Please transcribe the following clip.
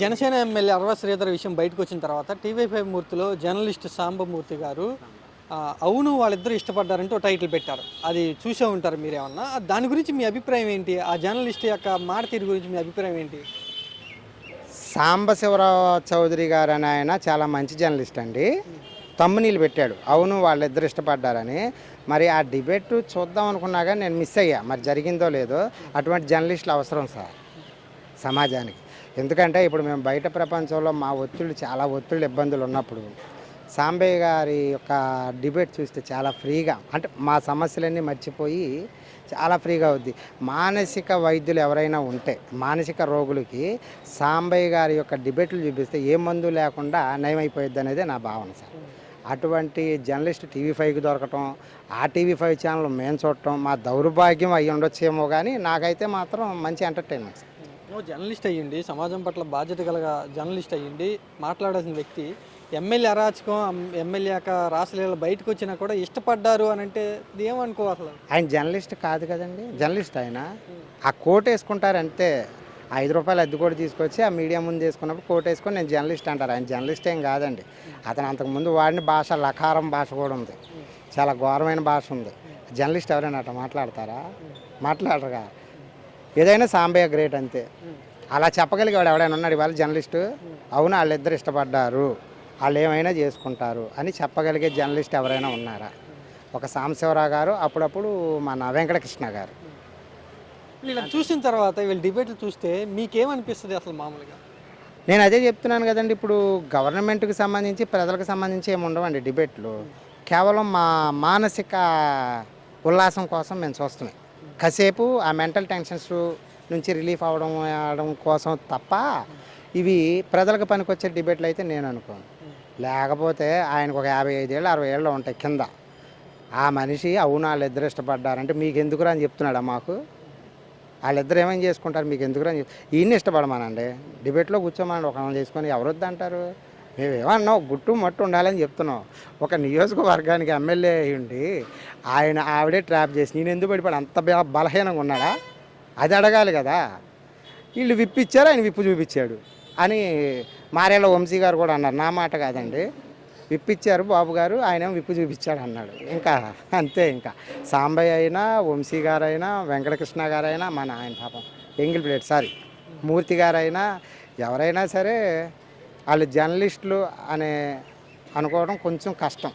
Janasena MLA అరవ శ్రీధర్ విషయం బయటకు వచ్చిన తర్వాత టీవీ ఫైవ్ మూర్తిలో జర్నలిస్ట్ సాంబమూర్తి గారు అవును వాళ్ళిద్దరు ఇష్టపడ్డారంటే టైటిల్ పెట్టారు. అది చూసే ఉంటారు మీరేమన్నా దాని గురించి మీ అభిప్రాయం ఏంటి? ఆ జర్నలిస్ట్ యొక్క మాట తీరు గురించి మీ అభిప్రాయం ఏంటి? సాంబశివరావు చౌదరి గారు అని ఆయన చాలా మంచి జర్నలిస్ట్ అండి. తమ్మునీళ్ళు పెట్టాడు. అవును వాళ్ళిద్దరు ఇష్టపడ్డారని. మరి ఆ డిబేట్ చూద్దాం అనుకున్నాగా నేను మిస్ అయ్యా. మరి జరిగిందో లేదో అటువంటి జర్నలిస్టులు అవసరం సార్ సమాజానికి. ఎందుకంటే ఇప్పుడు మేము బయట ప్రపంచంలో మా ఒత్తిళ్ళు చాలా ఒత్తిళ్ళు ఇబ్బందులు ఉన్నప్పుడు సాంబయ్య గారి యొక్క డిబేట్ చూస్తే చాలా ఫ్రీగా అంటే మా సమస్యలన్నీ మర్చిపోయి చాలా ఫ్రీగా అవుద్ది. మానసిక వైద్యులు ఎవరైనా ఉంటే మానసిక రోగులకి సాంబయ్య గారి యొక్క డిబేట్లు చూపిస్తే ఏ మందు లేకుండా నయమైపోయిద్ది అనేది నా భావన సార్. అటువంటి జర్నలిస్ట్ టీవీ ఫైవ్కి దొరకటం ఆ టీవీ ఫైవ్ ఛానల్ మేము చూడటం మా దౌర్భాగ్యం అయ్యి ఉండొచ్చేమో కానీ నాకైతే మాత్రం మంచి ఎంటర్టైన్మెంట్ సార్. నువ్వు జర్నలిస్ట్ అయ్యిండి సమాజం పట్ల బాధ్యత గల జర్నలిస్ట్ అయ్యిండి మాట్లాడాల్సిన వ్యక్తి. ఎమ్మెల్యే అరాచకం ఎమ్మెల్యే యొక్క రాసలీల బయటకు వచ్చినా కూడా ఇష్టపడ్డారు అని అంటే ఏమనుకో అసలు? ఆయన జర్నలిస్ట్ కాదు కదండి జర్నలిస్ట్ ఆయన. ఆ కోట్ వేసుకుంటారు అంతే. ఐదు రూపాయలు అద్దె కూడా తీసుకొచ్చి ఆ మీడియా ముందు వేసుకున్నప్పుడు కోట్ వేసుకొని నేను జర్నలిస్ట్ అంటారు. ఆయన జర్నలిస్ట్ ఏం కాదండి. అతను అంతకుముందు వాడిన భాష లకారం భాష కూడా ఉంది. చాలా ఘోరమైన భాష ఉంది. జర్నలిస్ట్ ఎవరైనా అట్లా మాట్లాడతారా? మాట్లాడరుగా. ఏదైనా సాంబయ్య గ్రేట్ అంతే. అలా చెప్పగలిగేవాడు ఎవడైనా ఉన్నాడు ఇవాళ జర్నలిస్టు? అవును వాళ్ళిద్దరు ఇష్టపడ్డారు. వాళ్ళు ఏమైనా చేసుకుంటారు అని చెప్పగలిగే జర్నలిస్ట్ ఎవరైనా ఉన్నారా? ఒక సాంబశివరావు గారు అప్పుడప్పుడు మన వెంకటకృష్ణ గారు. ఇలా చూసిన తర్వాత వీళ్ళు డిబేట్లు చూస్తే మీకేమనిపిస్తుంది అసలు మామూలుగా? నేను అదే చెప్తున్నాను కదండి ఇప్పుడు గవర్నమెంట్కి సంబంధించి ప్రజలకు సంబంధించి ఏమి ఉండవండి డిబేట్లు. కేవలం మా మానసిక ఉల్లాసం కోసం మేము చూస్తున్నాం. కాసేపు ఆ మెంటల్ టెన్షన్స్ నుంచి రిలీఫ్ అవ్వడం అవడం కోసం తప్ప ఇవి ప్రజలకు పనికొచ్చే డిబేట్లు అయితే నేను అనుకోను. లేకపోతే ఆయనకు ఒక యాభై ఐదేళ్ళు అరవై ఏళ్ళు ఉంటాయి కింద. ఆ మనిషి అవును వాళ్ళిద్దరు ఇష్టపడ్డారంటే మీకు ఎందుకురా అని చెప్తున్నాడా మాకు? వాళ్ళిద్దరు ఏమైనా చేసుకుంటారు మీకు ఎందుకు అని ఈయన్ని ఇష్టపడమానండి. డిబేట్లో కూర్చోమనండి ఒక చేసుకొని ఎవరొద్దంటారు? మేమేమన్నా గుట్టు మట్టు ఉండాలని చెప్తున్నాం ఒక నియోజకవర్గానికి ఎమ్మెల్యే ఉండి ఆయన ఆవిడే ట్రాప్ చేసి నేను ఎందుకు పడిపోయాడు అంత బలహీనంగా ఉన్నాడా? అది అడగాలి కదా. వీళ్ళు విప్పిచ్చారు ఆయన విప్పు చూపించాడు అని మారేళ్ళ వంశీ గారు కూడా అన్నారు. నా మాట కాదండి. విప్పిచ్చారు బాబు గారు ఆయన విప్పు చూపించాడు అన్నాడు. ఇంకా అంతే ఇంకా. సాంబయ్య అయినా వంశీ గారైనా వెంకటకృష్ణ గారైనా మన ఆయన పాపం. ఎంగిల్ ప్లేట్ సారీ. మూర్తి గారైనా ఎవరైనా సరే వాళ్ళు జర్నలిస్టులు అనే అనుకోవడం కొంచెం కష్టం.